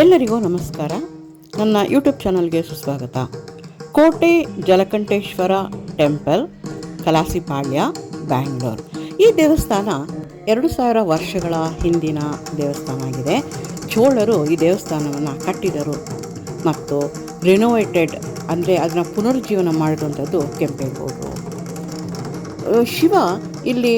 ಎಲ್ಲರಿಗೂ ನಮಸ್ಕಾರ. ನನ್ನ ಯೂಟ್ಯೂಬ್ ಚಾನಲ್ಗೆ ಸುಸ್ವಾಗತ. ಕೋಟೆ ಜಲಕಂಠೇಶ್ವರ ಟೆಂಪಲ್ ಕಲಾಸಿಪಾಳ್ಯ ಬ್ಯಾಂಗ್ಳೂರ್ ಈ ದೇವಸ್ಥಾನ ಎರಡು ಸಾವಿರ ವರ್ಷಗಳ ಹಿಂದಿನ ದೇವಸ್ಥಾನ ಆಗಿದೆ. ಚೋಳರು ಈ ದೇವಸ್ಥಾನವನ್ನು ಕಟ್ಟಿದರು ಮತ್ತು ರಿನೋವೇಟೆಡ್ ಅಂದರೆ ಅದನ್ನು ಪುನರುಜ್ಜೀವನ ಮಾಡಿರುವಂಥದ್ದು ಕೆಂಪೇಗೌಡರು. ಶಿವ ಇಲ್ಲಿ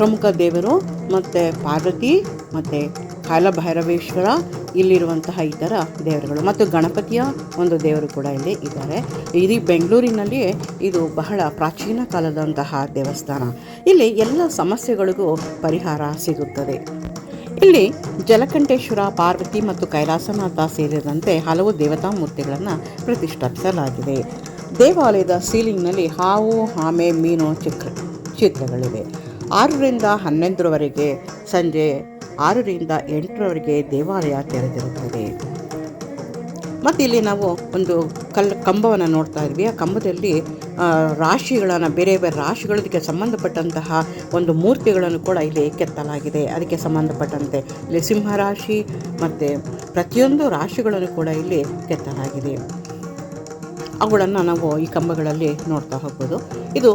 ಪ್ರಮುಖ ದೇವರು ಮತ್ತು ಪಾರ್ವತಿ ಮತ್ತು ಕಾಲಭೈರವೇಶ್ವರ ಇಲ್ಲಿರುವಂತಹ ಇತರ ದೇವರುಗಳು. ಮತ್ತು ಗಣಪತಿಯ ಒಂದು ದೇವರು ಕೂಡ ಇಲ್ಲಿ ಇದ್ದಾರೆ. ಇಡೀ ಬೆಂಗಳೂರಿನಲ್ಲಿ ಇದು ಬಹಳ ಪ್ರಾಚೀನ ಕಾಲದಂತಹ ದೇವಸ್ಥಾನ. ಇಲ್ಲಿ ಎಲ್ಲ ಸಮಸ್ಯೆಗಳಿಗೂ ಪರಿಹಾರ ಸಿಗುತ್ತದೆ. ಇಲ್ಲಿ ಜಲಕಂಠೇಶ್ವರ, ಪಾರ್ವತಿ ಮತ್ತು ಕೈಲಾಸನಾಥ ಸೇರಿದಂತೆ ಹಲವು ದೇವತಾ ಮೂರ್ತಿಗಳನ್ನು ಪ್ರತಿಷ್ಠಾಪಿಸಲಾಗಿದೆ. ದೇವಾಲಯದ ಸೀಲಿಂಗ್ನಲ್ಲಿ ಹಾವು ಆಮೆ ಮೀನು ಚಿತ್ರ, ಚಿತ್ರಗಳಿವೆ. ಆರರಿಂದ ಹನ್ನೊಂದರವರೆಗೆ ಸಂಜೆ ಆರರಿಂದ ಎಂಟರವರೆಗೆ ದೇವಾಲಯ ತೆರೆದಿರುತ್ತದೆ. ಮತ್ತು ಇಲ್ಲಿ ನಾವು ಒಂದು ಕಲ್, ಕಂಬವನ್ನು ನೋಡ್ತಾ ಇದ್ವಿ. ಆ ಕಂಬದಲ್ಲಿ ರಾಶಿಗಳನ್ನು, ಬೇರೆ ಬೇರೆ ರಾಶಿಗಳಿಗೆ ಸಂಬಂಧಪಟ್ಟಂತಹ ಒಂದು ಮೂರ್ತಿಗಳನ್ನು ಕೂಡ ಇಲ್ಲಿ ಕೆತ್ತಲಾಗಿದೆ. ಅದಕ್ಕೆ ಸಂಬಂಧಪಟ್ಟಂತೆ ಇಲ್ಲಿ ಸಿಂಹರಾಶಿ ಮತ್ತು ಪ್ರತಿಯೊಂದು ರಾಶಿಗಳನ್ನು ಕೂಡ ಇಲ್ಲಿ ಕೆತ್ತಲಾಗಿದೆ. ಅವುಗಳನ್ನು ನಾವು ಈ ಕಂಬಗಳಲ್ಲಿ ನೋಡ್ತಾ ಹೋಗ್ಬೋದು. ಇದು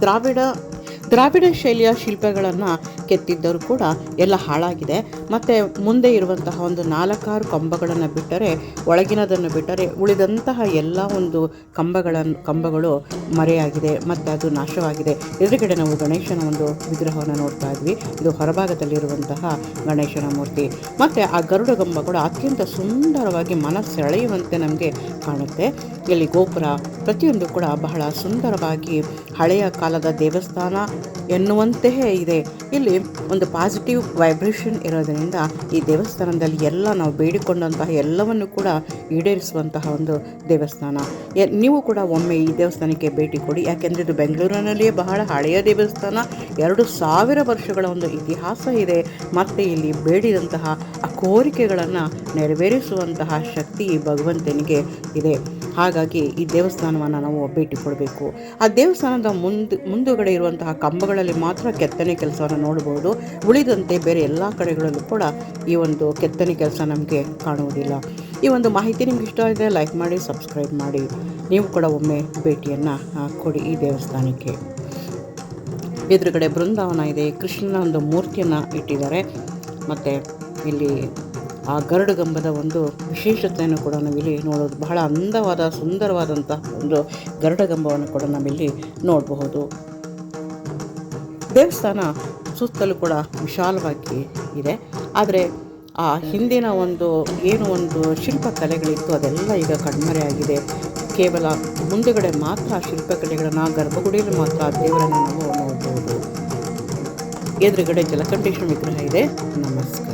ದ್ರಾವಿಡ ದ್ರಾವಿಡ ಶೈಲಿಯ ಶಿಲ್ಪಗಳನ್ನು ಕೆತ್ತಿದ್ದರೂ ಕೂಡ ಎಲ್ಲ ಹಾಳಾಗಿದೆ. ಮತ್ತು ಮುಂದೆ ಇರುವಂತಹ ಒಂದು ನಾಲ್ಕಾರು ಕಂಬಗಳನ್ನು ಬಿಟ್ಟರೆ, ಒಳಗಿನದನ್ನು ಬಿಟ್ಟರೆ, ಉಳಿದಂತಹ ಎಲ್ಲ ಒಂದು ಕಂಬಗಳನ್ನು ಕಂಬಗಳು ಮರೆಯಾಗಿದೆ. ಮತ್ತು ಅದು ನಾಶವಾಗಿದೆ. ಎದುರುಗಡೆ ನಾವು ಗಣೇಶನ ಒಂದು ವಿಗ್ರಹವನ್ನು ನೋಡ್ತಾ ಇದ್ವಿ. ಇದು ಹೊರಭಾಗದಲ್ಲಿರುವಂತಹ ಗಣೇಶನ ಮೂರ್ತಿ. ಮತ್ತು ಆ ಗರುಡ ಕಂಬ ಕೂಡ ಅತ್ಯಂತ ಸುಂದರವಾಗಿ ಮನಸ್ಸೆಳೆಯುವಂತೆ ನಮಗೆ ಕಾಣುತ್ತೆ. ಇಲ್ಲಿ ಗೋಪುರ ಪ್ರತಿಯೊಂದು ಕೂಡ ಬಹಳ ಸುಂದರವಾಗಿ ಹಳೆಯ ಕಾಲದ ದೇವಸ್ಥಾನ ಎನ್ನುವಂತೆಯೇ ಇದೆ. ಇಲ್ಲಿ ಒಂದು ಪಾಸಿಟಿವ್ ವೈಬ್ರೇಷನ್ ಇರೋದರಿಂದ ಈ ದೇವಸ್ಥಾನದಲ್ಲಿ ಎಲ್ಲ ನಾವು ಬೇಡಿಕೊಂಡಂತಹ ಎಲ್ಲವನ್ನು ಕೂಡ ಈಡೇರಿಸುವಂತಹ ಒಂದು ದೇವಸ್ಥಾನ. ನೀವು ಕೂಡ ಒಮ್ಮೆ ಈ ದೇವಸ್ಥಾನಕ್ಕೆ ಭೇಟಿ ಕೊಡಿ. ಯಾಕೆಂದರೆ ಇದು ಬೆಂಗಳೂರಿನಲ್ಲಿಯೇ ಬಹಳ ಹಳೆಯ ದೇವಸ್ಥಾನ. ಎರಡು ಸಾವಿರ ವರ್ಷಗಳ ಒಂದು ಇತಿಹಾಸ ಇದೆ. ಮತ್ತು ಇಲ್ಲಿ ಬೇಡಿದಂತಹ ಆ ಕೋರಿಕೆಗಳನ್ನು ನೆರವೇರಿಸುವಂತಹ ಶಕ್ತಿ ಭಗವಂತನಿಗೆ ಇದೆ. ಹಾಗಾಗಿ ಈ ದೇವಸ್ಥಾನವನ್ನು ನಾವು ಭೇಟಿ ಕೊಡಬೇಕು. ಆ ದೇವಸ್ಥಾನದ ಮುಂದೆ, ಮುಂದುಗಡೆ ಇರುವಂತಹ ಕಂಬಗಳಲ್ಲಿ ಮಾತ್ರ ಕೆತ್ತನೆ ಕೆಲಸವನ್ನು ನೋಡಬಹುದು ಉಳಿದಂತೆ ಬೇರೆ ಎಲ್ಲ ಕಡೆಗಳಲ್ಲೂ ಕೂಡ ಈ ಒಂದು ಕೆತ್ತನೆ ಕೆಲಸ ನಮಗೆ ಕಾಣುವುದಿಲ್ಲ. ಈ ಒಂದು ಮಾಹಿತಿ ನಿಮ್ಗೆ ಇಷ್ಟ ಆಗಿದೆ ಲೈಕ್ ಮಾಡಿ ಸಬ್ಸ್ಕ್ರೈಬ್ ಮಾಡಿ. ನೀವು ಕೂಡ ಒಮ್ಮೆ ಭೇಟಿಯನ್ನು ಕೊಡಿ ಈ ದೇವಸ್ಥಾನಕ್ಕೆ. ಎದುರುಗಡೆ ಬೃಂದಾವನ ಇದೆ. ಕೃಷ್ಣನ ಒಂದು ಮೂರ್ತಿಯನ್ನು ಇಟ್ಟಿದ್ದಾರೆ. ಮತ್ತು ಇಲ್ಲಿ ಆ ಗರುಡಗಂಬದ ಒಂದು ವಿಶೇಷತೆಯನ್ನು ಕೂಡ ನಾವಿಲ್ಲಿ ನೋಡೋದು. ಬಹಳ ಅಂದವಾದ ಸುಂದರವಾದಂತಹ ಒಂದು ಗರುಡಗಂಬವನ್ನು ಕೂಡ ನಾವಿಲ್ಲಿ ನೋಡಬಹುದು. ದೇವಸ್ಥಾನ ಸುತ್ತಲೂ ಕೂಡ ವಿಶಾಲವಾಗಿ ಇದೆ. ಆದರೆ ಆ ಹಿಂದಿನ ಒಂದು, ಏನು ಒಂದು ಶಿಲ್ಪ ಕಲೆಗಳಿತ್ತು, ಅದೆಲ್ಲ ಈಗ ಕಣ್ಮರೆಯಾಗಿದೆ ಕೇವಲ ಮುಂದುಗಡೆ ಮಾತ್ರ ಆ ಶಿಲ್ಪಕಲೆಗಳನ್ನು ಗರ್ಭಗುಡಿಯಲ್ಲಿ ಮಾತ್ರ ದೇವರನ್ನು ನಾವು ನೋಡಬಹುದು. ಎದುರುಗಡೆ ಜಲಕಂಠೇಶ್ವರ ವಿಗ್ರಹ ಇದೆ. ನಮಸ್ಕಾರ.